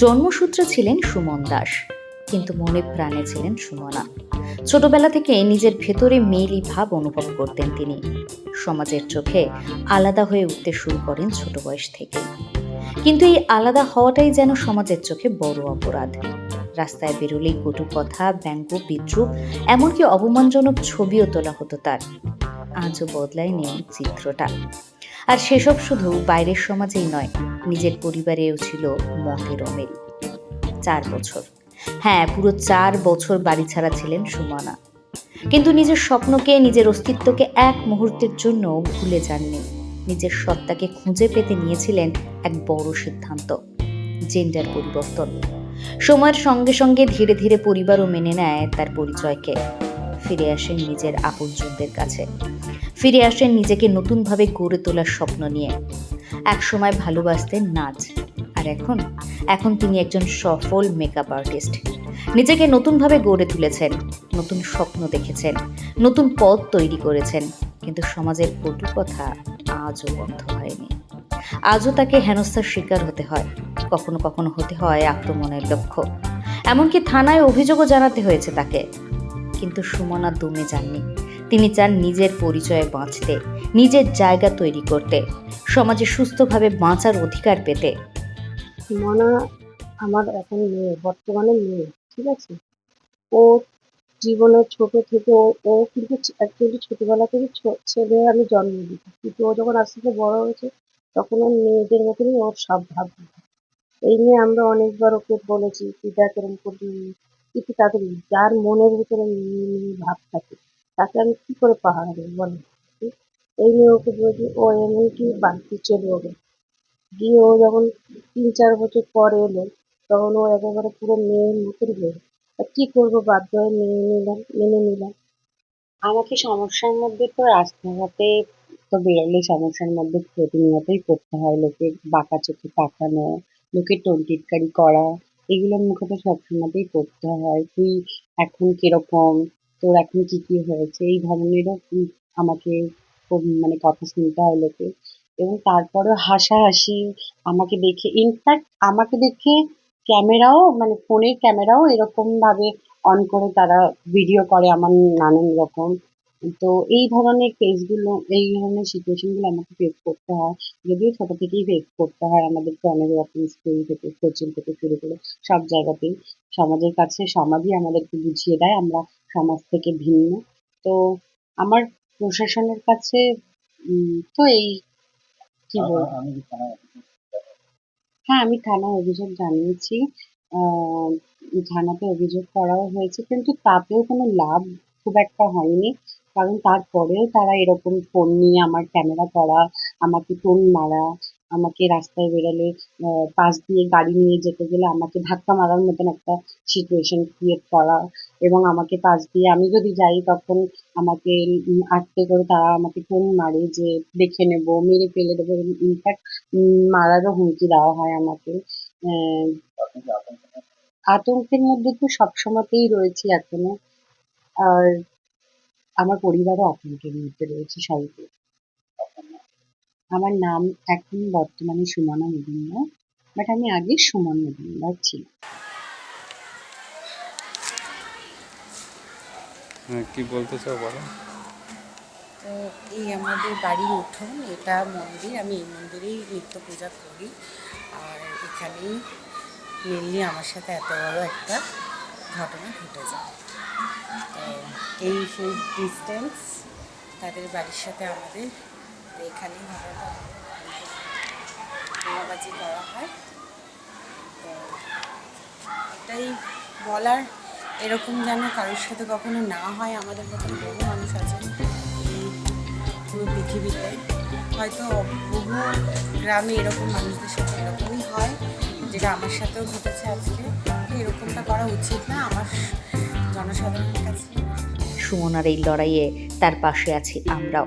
জন্মসূত্রে ছিলেন সুমন দাস, কিন্তু মনে প্রাণে ছিলেন সুমনা। ছোটবেলা থেকে নিজের ভেতরে মেয়েলি ভাব অনুভব করতেন তিনি। সমাজের চোখে আলাদা হয়ে উঠতে শুরু করেন ছোট বয়স থেকে কিন্তু এই আলাদা হওয়াটাই যেন সমাজের চোখে বড় অপরাধ। রাস্তায় বেরোলেই কটু কথা, ব্যঙ্গ, বিদ্রুপ, এমনকি অপমানজনক ছবিও তোলা হতো তার। আজও বদলায়নি চিত্রটা। আর সেসব শুধু বাইরের সমাজেই নয়, নিজের পরিবারেও ছিল মতের অমিল। চার বছর। হ্যাঁ পুরো চার বছর বাড়ি ছাড়া ছিলেন সুমনা। কিন্তু নিজের স্বপ্নকে, নিজের অস্তিত্বকে এক মুহূর্তের জন্য ভুলে যাননি। নিজের সত্তাকে খুঁজে পেতে নিয়েছিলেন এক বড় সিদ্ধান্ত জেন্ডার পরিবর্তন। সময়ের সঙ্গে সঙ্গে ধীরে ধীরে পরিবারও মেনে নেয় তার পরিচয়কে। ফিরে আসেন নিজের আপনজনদের কাছে। ফিরে আসেন নিজেকে নতুনভাবে গড়ে তোলার স্বপ্ন নিয়ে। একসময় ভালোবাসতেন নাচ আর এখন? এখন তিনি একজন সফল মেকআপ আর্টিস্ট নিজেকে নতুনভাবে গড়ে তুলেছেন, নতুন স্বপ্ন দেখেছেন, নতুন পথ তৈরি করেছেন। কিন্তু সমাজের কটু কথা আজও বন্ধ হয়নি। আজও তাকে হেনস্থার শিকার হতে হয়। কখনো কখনো হতে হয় আক্রমণের লক্ষ্য। এমনকি থানায় অভিযোগও জানাতে হয়েছে তাকে। কিন্তু সুমনা দমে যাননি। তিনি চান নিজের পরিচয়ে বাঁচতে, নিজের জায়গা তৈরি করতে, সমাজে সুস্থভাবে বাঁচার অধিকার পেতে। মনা আমার এখন মেয়ে, বর্তমানে মেয়ে, ঠিক আছে? ও জীবনে ছোট থেকে ও ও কিন্তু অ্যাকচুয়ালি ছোটবেলা থেকে ছেলে আমি জন্ম দিই কিন্তু ও যখন আস্তে আস্তে বড় হয়েছে, তখন ওর মেয়েদের মতনই ওর সব ভাব এই নিয়ে আমরা অনেকবার ওকে বলেছি কি দেখ করবি কিন্তু তাদের যার মনের ভিতরে ভাব থাকে, তাকে আমি কি করে পাহাড় বলো? এই নিয়ে ওকে বলেছি, ও এমনকি বাড়িতে চলে যাবে? গিয়ে ও যখন তিন চার বছর পর এলো, তখন ও একেবারে পুরো মেয়ের মতন হয়ে কি করব বাধ্য হয়ে মেনে নিলাম মেনে নিলাম। আমাকে সমস্যার মধ্যে তো রাস্তাঘাটে তো বেরোলে সমস্যার মধ্যে প্রতিনিয়তই পড়তে হয় লোকের বাঁকা চোখে তাকানো লোকের টোন টিটকারি করা, এগুলোর মুখে তো সবসময়তেই পড়তে হয়। তুই এখন কীরকম? তোর এখন কি কি হয়েছে? এই ধরনেরও আমাকে মানে কথা শুনতে হয় লোকের। এবং তারপরেও হাসাহাসি, আমাকে দেখে ইনফ্যাক্ট আমাকে দেখে ক্যামেরাও মানে ফোনের ক্যামেরাও এরকম ভাবে অন করে তারা ভিডিও করে আমার নানান রকম। তো এই ধরনের কেসগুলো এই ধরনের সিচুয়েশনগুলো আমাকে ফেস করতে হয়। যদিও ছোট থেকেই ফেস করতে হয় আমাদেরকে অনেক রকম স্কুল থেকে কোচিং থেকে শুরু করে সব জায়গাতেই। সমাজের কাছে সমাজই আমাদেরকে বুঝিয়ে দেয় আমরা সমাজ থেকে ভিন্ন। তো আমার প্রশাসনের কাছে তো এই কি বলব? হ্যাঁ আমি থানায় অভিযোগ জানিয়েছি। আহ, থানাতে অভিযোগ করাও হয়েছে কিন্তু তাতেও কোনো লাভ খুব একটা হয়নি। কারণ তারপরেও তারা এরকম ফোন নিয়ে আমার ক্যামেরা করা আমাকে টোন মারা আমাকে রাস্তায় বেরোলে পাশ দিয়ে গাড়ি নিয়ে যেতে গেলে আমাকে ধাক্কা মারার মতন একটা সিচুয়েশন ক্রিয়েট করা এবং আমাকে পাশ দিয়ে আমি যদি যাই তখন আমাকে আটকে করে তারা আমাকে টোন মারে যে দেখে নেব, মেরে ফেলে দেবো ইনফ্যাক্ট মারারও হুমকি দেওয়া হয় আমাকে। আতঙ্কের মধ্যে তো সবসময়তেই রয়েছি এখনও। আর আমার পরিবারও আতঙ্কের মধ্যে রয়েছে সবাই আমার নাম এখন বর্তমানে সুমনা মজুমদার বাট আমি আগে সুমন মজুমদার ছিলাম। হ্যাঁ কি বলতে চাও বলো? তো এই আমাদের বাড়ির উঠোন এটা মন্দির আমি এই মন্দিরেই নিত্য পূজা করি। আর এখানেই মেনলি আমার সাথে এত বড় একটা ঘটনা ঘটে যায়। তো এই সেই ডিস্টেন্স তাদের বাড়ির সাথে আমাদের ঘটনাটা বোমাবাজি করা হয়। তো এটাই বলার, এরকম যেন কারোর সাথে কখনো না হয়, আমাদের মতন বহু মানুষ আছে পুরো পৃথিবীতে। হয়তো বহু গ্রামে এরকম মানুষদের সাথে এরকমই হয়, যেটা আমার সাথেও ঘটেছে আজকে। এরকমটা করা উচিত না, আমার জনসাধারণের কাছে। সুমনার এই লড়াইয়ে তার পাশে আছি আমরাও।